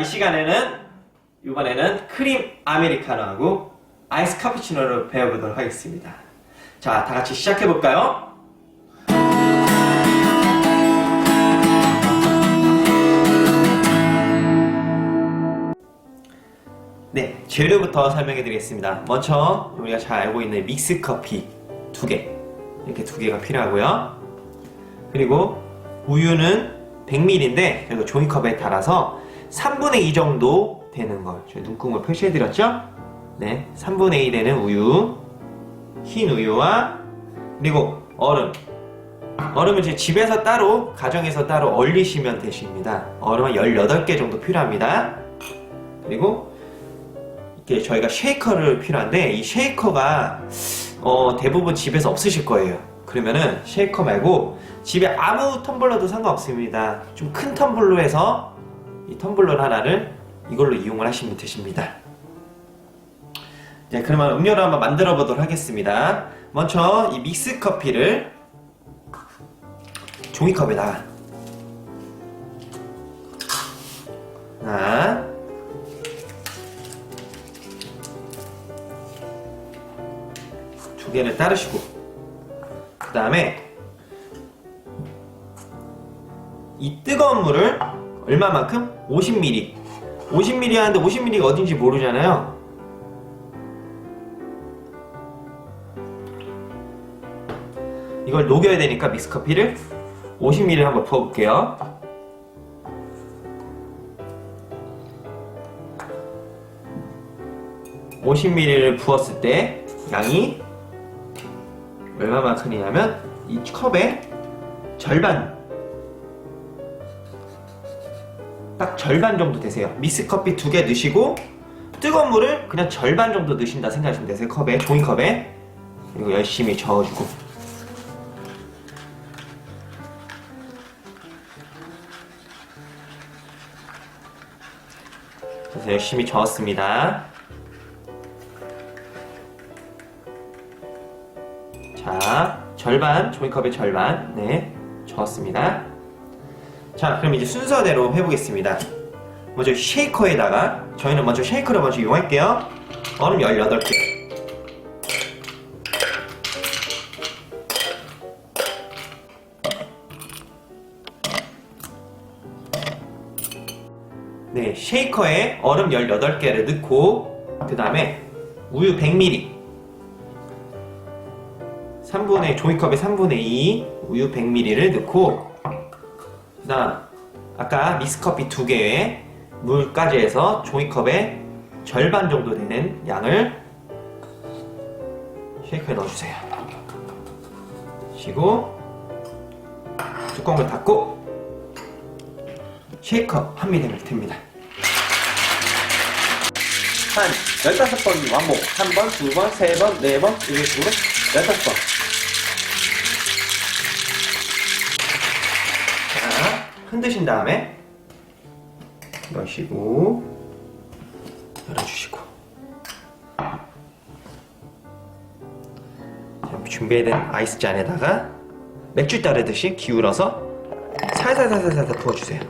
이 시간에는 이번에는 크림 아메리카노하고 아이스 카푸치노를 배워보도록 하겠습니다. 자, 다 같이 시작해 볼까요? 네, 재료부터 설명해 드리겠습니다. 먼저 우리가 잘 알고 있는 믹스 커피 두 개. 이렇게 두 개가 필요하고요. 그리고 우유는 100ml인데 그리고 종이컵에 달아서 3분의 2 정도 되는 걸 저희 눈금을 표시해 드렸죠? 네, 3분의 2 되는 우유, 흰 우유와 그리고 얼음. 얼음은 이제 집에서 따로, 가정에서 따로 얼리시면 되십니다. 얼음은 18개 정도 필요합니다. 그리고 이게 저희가 쉐이커를 필요한데 이 쉐이커가 어, 대부분 집에서 없으실 거예요. 그러면은 쉐이커 말고 집에 아무 텀블러도 상관없습니다. 좀 큰 텀블러 해서 이 텀블러 하나를 이걸로 이용을 하시면 되십니다. 네, 그러면 음료를 한번 만들어 보도록 하겠습니다. 먼저 이 믹스 커피를 종이컵에다가 하나 두 개를 따르시고 그 다음에 이 뜨거운 물을 얼마만큼? 50ml 50ml 하는데 50ml가 어딘지 모르잖아요. 이걸 녹여야 되니까 믹스커피를 50ml 한번 부어볼게요. (50ml를) 부었을 때 양이 얼마만큼이냐면 이 컵의 절반 딱 절반 정도 되세요. 믹스커피 두 개 넣으시고 뜨거운 물을 그냥 절반 정도 넣으신다 생각하시면 되세요 컵에 종이컵에. 그리고 열심히 저어주고. 그래서 열심히 저었습니다. 자, 절반, 종이컵의 절반, 네, 저었습니다. 자, 그럼 이제 순서대로 해보겠습니다. 먼저 쉐이커에다가, 저희는 먼저 쉐이커를 먼저 이용할게요. 얼음 18개. 네, 쉐이커에 얼음 18개를 넣고, 그 다음에 우유 100ml. 3분의 종이컵에 3분의 2 우유 100ml를 넣고 그다음 아까 믹스커피 두 개에 물까지 해서 종이컵에 절반 정도 되는 양을 쉐이크에 넣어주세요. 쉬고 뚜껑을 닫고 쉐이커 한미 되면 됩니다. 한 15번 왕복 한 번, 두 번, 세 번, 네 번, 이런 식으로 15번 흔드신 다음에 넣으시고 열어주시고 자, 준비된 아이스 잔에다가 맥주 따르듯이 기울어서 살살살살살 부어주세요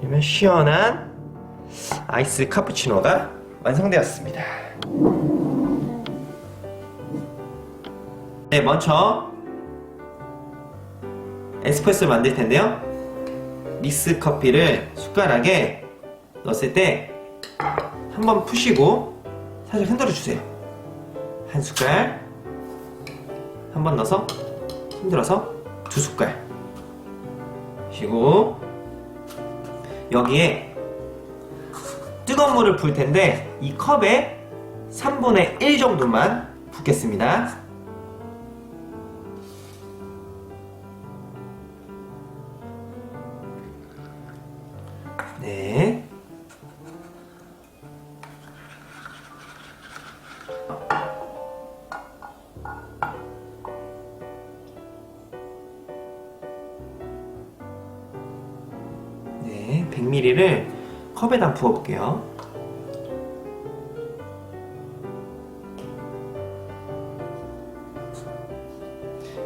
그러면 시원한 아이스 카푸치노가 완성되었습니다. 네, 먼저 에스프레소를 만들 텐데요. 믹스 커피를 숟가락에 넣었을 때 한번 푸시고 살짝 흔들어 주세요. 한 숟갈, 한 번 넣어서 흔들어서 두 숟갈. 쉬고 여기에 뜨거운 물을 부을 텐데 이 컵에 3분의 1 정도만 붓겠습니다. 100ml를 컵에다 부어볼게요.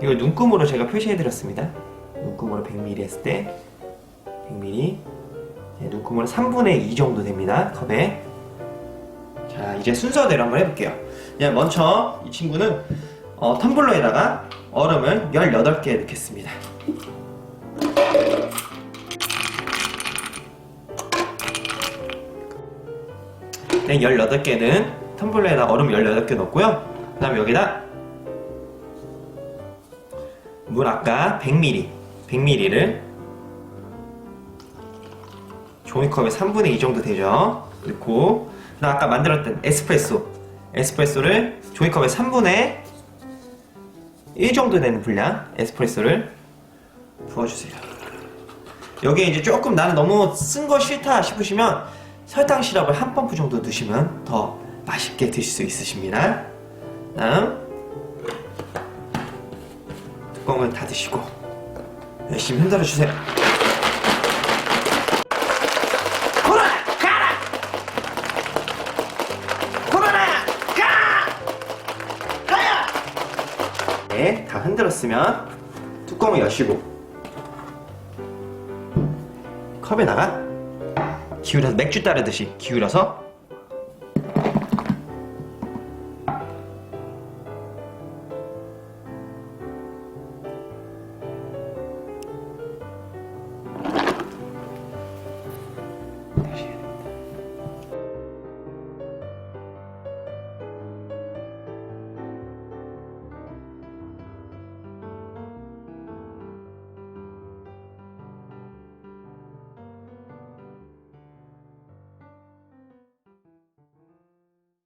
이걸 눈금으로 제가 표시해드렸습니다. 눈금으로 100ml 했을 때 100ml 네, 눈금으로 3분의 2 정도 됩니다. 컵에 자 이제 순서대로 한번 해볼게요. 네, 먼저 이 친구는 어, 텀블러에다가 얼음을 18개 넣겠습니다. 네, 18개는 텀블러에다 얼음 18개 넣고요. 그 다음에 여기다 물 아까 100ml, 100ml를 종이컵의 3분의 2 정도 되죠. 넣고 그다음 아까 만들었던 에스프레소, 에스프레소를 종이컵의 3분의 1 정도 되는 분량 에스프레소를 부어주세요. 여기에 이제 조금 나는 너무 쓴 거 싫다 싶으시면 설탕 시럽을 한 펌프 정도 넣으시면 더 맛있게 드실 수 있으십니다. 다음 뚜껑을 닫으시고 열심히 흔들어 주세요. 코로나 가라! 코로나 가! 가야! 네, 다 흔들었으면 뚜껑을 여시고 컵에다가 기울여서 맥주 따르듯이 기울여서